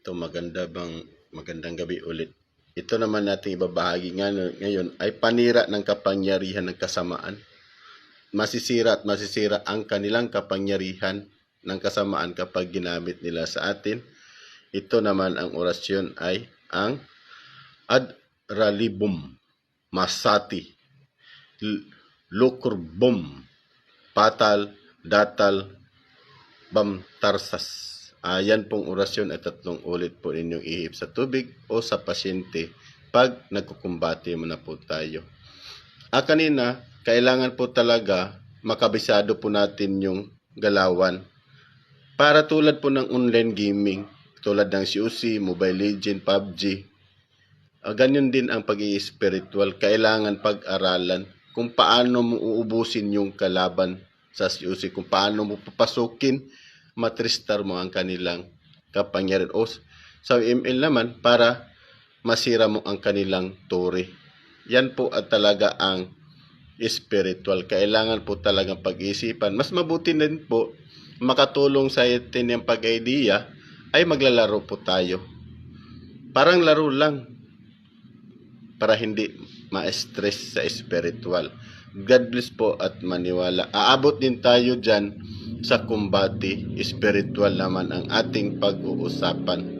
Ito maganda bang magandang gabi ulit. Ito naman nating ibabahagi nga ngayon ay panira ng kapangyarihan ng kasamaan. Masisira at masisira ang kanilang kapangyarihan ng kasamaan kapag ginamit nila sa atin. Ito naman ang orasyon ay ang ad ralibum masati lukurbum patal datal bam tarsas. Ayan pong orasyon at tatlong ulit po ninyong ihip sa tubig o sa pasyente pag nagkukumbati mo na po tayo. Ah, kanina, kailangan po talaga makabisado po natin yung galawan. Para tulad po ng online gaming, tulad ng COC, Mobile Legend, PUBG, ah, ganyan din ang pag spiritual Kailangan pag-aralan kung paano mo uubusin yung kalaban sa COC, kung paano mo papasukin matristar mo ang kanilang kapangyarihan. O sa ML naman, para masira mo ang kanilang turi. Yan po at talaga ang spiritual. Kailangan po talagang pag-isipan. Mas mabuti din po, makatulong sa atin yung pag-idea, ay maglalaro po tayo. Parang laro lang. Para hindi ma-stress sa spiritual. God bless po at maniwala. Aabot din tayo dyan sa kumbati. Spiritual naman ang ating pag-uusapan.